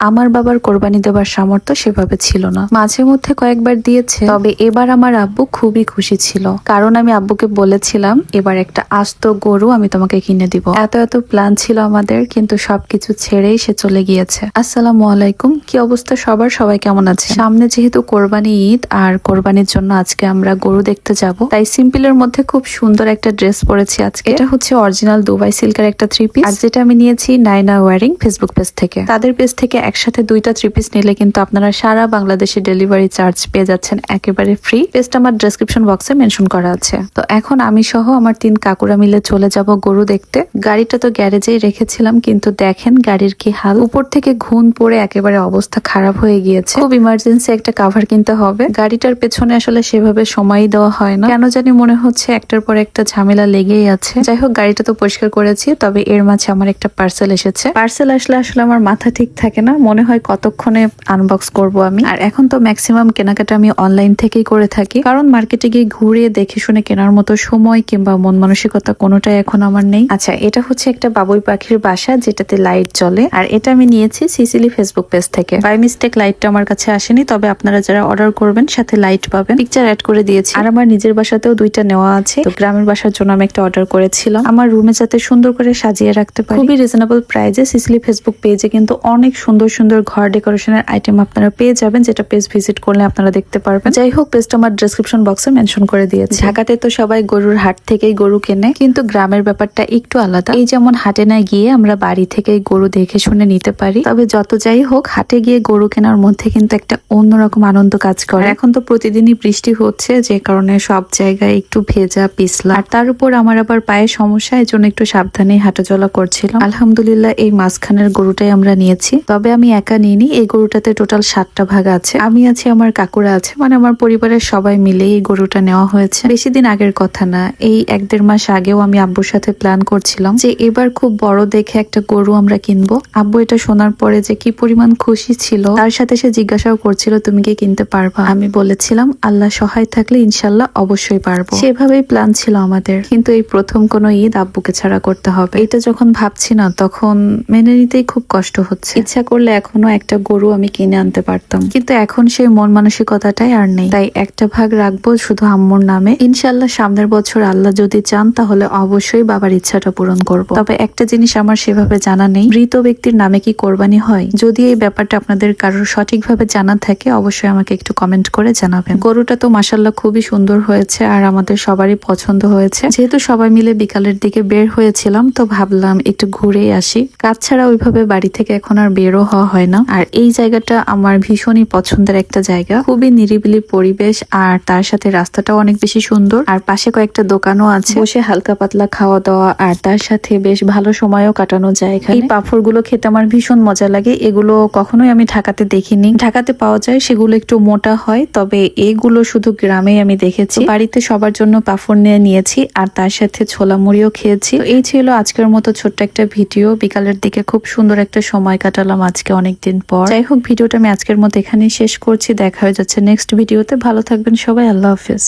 আমার বাবার কোরবানি দেবার সামর্থ্য সেভাবে ছিল না। মাঝে মধ্যে কয়েকবার দিয়েছে, তবে এবার আমার আব্বু খুবই খুশি ছিল। কারণ আমি আব্বুকে বলেছিলাম, এবার একটা আস্ত গরু আমি তোমাকে কিনে দিব। এত এত প্ল্যান ছিল আমাদের, কিন্তু সবকিছু ছেড়েই সে চলে গিয়েছে। আসসালামু আলাইকুম, কি অবস্থা সবার? সবাই কেমন আছে? সামনে যেহেতু কোরবানি ঈদ, আর কোরবানির জন্য আজকে আমরা গরু দেখতে যাব, তাই সিম্পলের মধ্যে খুব সুন্দর একটা ড্রেস পরেছি আজকে। এটা হচ্ছে অরিজিনাল দুবাই সিল্কের একটা থ্রি পিস আর যেটা আমি নিয়েছি নাইনা ওয়ারিং ফেসবুক পেজ থেকে। তাদের পেজ থেকে একসাথে দুইটা থ্রি পিস নিলে কিন্তু আপনারা সারা বাংলাদেশে ডেলিভারি চার্জ পেয়ে যাচ্ছেন একেবারে ফ্রি পেজটা আমার ডেসক্রিপশন বক্সে মেনশন করা আছে। তো এখন আমি সহ আমার তিন কাকুরা মিলে চলে যাব গরু দেখতে। গাড়িটা তো গ্যারেজেই রেখেছিলাম, কিন্তু দেখেন গাড়ির কি হাল। উপর থেকে ঘুণ পড়ে একেবারে অবস্থা খারাপ হয়ে গিয়েছে। খুব ইমার্জেন্সি একটা কাভার কিনতে হবে। গাড়িটার পেছনে আসলে সেভাবে সময়ই দেওয়া হয় না। কেন জানি মনে হচ্ছে একটার পর একটা ঝামেলা লেগেই আছে। যাই হোক, গাড়িটা তো পরিষ্কার করেছি, তবে এর মাঝে আমার একটা পার্সেল এসেছে। পার্সেল আসলে আসলে আমার মাথা ঠিক থাকে না। মনে হয় কতক্ষণে আনবক্স করব আমি। আর এখন তো ম্যাক্সিমাম কেনাকাটা আমি অনলাইন থেকেই করে থাকি। কারণ মার্কেটে গিয়ে ঘুরে দেখে শুনে কেনার মতো সময় কিংবা মন মানসিকতা কোনোটাই এখন আমার নেই। আচ্ছা এটা হচ্ছে একটা বাবুই পাখির বাসা যেটাতে লাইট জ্বলে। আর এটা আমি নিয়েছি সিসিলি ফেসবুক পেজ থেকে। বাই মিস্টেক লাইটটা আমার কাছে আসেনি, তবে আপনারা যারা অর্ডার করবেন, সাথে লাইট পাবেন। পিকচার অ্যাড করে দিয়েছি। আর আমার নিজের বাসাতেও দুইটা নেওয়া আছে। তো গ্রামের বাসার জন্য আমি একটা অর্ডার করেছিলাম। আমার রুমে যাতে সুন্দর করে সাজিয়ে রাখতে পারি। খুবই রিজনেবল প্রাইজে সিসিলি ফেসবুক পেজে কিন্তু অনেক সুন্দর সুন্দর সুন্দর ঘর ডেকোরেশনের আইটেম আপনারা পেয়ে যাবেন যেটা পেজ ভিজিট করলে আপনারা দেখতে পারবেন। যাই হোক পেজটা আমার ডেসক্রিপশন বক্সে মেনশন করে দিয়েছি। ঢাকাতে তো সবাই গরুর হাট থেকেই গরু কেনে কিন্তু গ্রামের ব্যাপারটা একটু আলাদা। এই যেমন হাটে না গিয়ে আমরা বাড়ি থেকেই গরু দেখে শুনে নিতে পারি তবে যত যাই হোক হাটে গিয়ে গরু কেনার মধ্যে কিন্তু একটা অন্যরকম আনন্দ কাজ করে। এখন তো প্রতিদিনই বৃষ্টি হচ্ছে যে কারণে সব জায়গায় একটু ভেজা পিছলা। আর তার উপর আমার আবার পায়ে সমস্যা এই জন্য একটু সাবধানে হাঁটাচলা করছিলাম। আলহামদুলিল্লাহ এই মাঝখানের গরুটাই আমরা নিয়েছি। তবে আমি একা নিইনি, এই গরুটাতে টোটাল সাতটা ভাগ আছে। আমি আছি, আমার কাকুরা আছে মানে আমার পরিবারের সবাই মিলে এই গরুটা নেওয়া হয়েছে। বেশি দিন আগের কথা না, এই এক দেড় মাস আগেও আমি আব্বুর সাথে প্ল্যান করছিলাম যে এবার খুব বড় দেখে একটা গরু আমরা কিনবো। আব্বু এটা শোনার পরে যে কি পরিমাণ খুশি ছিল, তার সাথে সে জিজ্ঞাসাও করছিল, তুমি কি কিনতে পারবা? আমি বলেছিলাম, আল্লাহ সহায় থাকলে ইনশাল্লাহ অবশ্যই পারব। সেভাবেই প্ল্যান ছিল আমাদের, কিন্তু এই প্রথম কোনো ঈদ আব্বুকে ছাড়া করতে হবে। এটা যখন ভাবছি না, তখন মেনে নিতেই খুব কষ্ট হচ্ছে। ইচ্ছা করলে এখনও একটা গরু আমি কিনে আনতে পারতাম। কিন্তু এখন সেই মন মানসিকতাটাই আর নেই। তাই একটা ভাগ রাখব শুধু আম্মুর নামে। ইনশাল্লাহ সামনের বছর আল্লাহ যদি চান, তাহলে অবশ্যই বাবার ইচ্ছাটা পূরণ করব। তবে একটা জিনিস আমার সেভাবে জানা নেই। মৃত ব্যক্তির নামে কি কোরবানি হয়? যদি এই ব্যাপারটা আপনাদের কারোর সঠিকভাবে জানা থাকে, অবশ্যই আমাকে একটু কমেন্ট করে জানাবেন। গরুটা তো মাসাল্লাহ খুবই সুন্দর হয়েছে আর আমাদের সবারই পছন্দ হয়েছে। যেহেতু সবাই মিলে বিকালের দিকে বের হয়েছিলাম, তো ভাবলাম একটু ঘুরেই আসি। কাজ ছাড়া ওইভাবে বাড়ি থেকে এখন আর বেরো হওয়া হয় না। আর এই জায়গাটা আমার ভীষণই পছন্দের একটা জায়গা। খুবই নিরিবিলি পরিবেশ আর তার সাথে রাস্তাটাও অনেক বেশি সুন্দর। আর পাশে কয়েকটা দোকানও আছে। বসে হালকা পাতলা খাওয়া দাওয়া আর তার সাথে বেশ ভালো সময়ও কাটানো যায় এই পাফড়গুলো খেতে আমার ভীষণ মজা লাগে। এগুলো কখনোই আমি ঢাকাতে দেখিনি। ঢাকাতে পাওয়া যায়, সেগুলো একটু মোটা হয়, তবে এগুলো শুধু গ্রামে আমি দেখেছি। বাড়িতে সবার জন্য পাফড় নিয়ে নিয়েছি আর তার সাথে ছোলা মুড়িও খেয়েছি। এই ছিল আজকের মতো ছোট্ট একটা ভিডিও। বিকালের দিকে খুব সুন্দর একটা সময় কাটালাম আজকে। অনেকদিন পর। যাই হোক, ভিডিওটা আমি আজকের মতো এখানেই শেষ করছি। দেখা হয়ে যাচ্ছে নেক্সট ভিডিওতে ভালো থাকবেন সবাই। আল্লাহ হাফিজ।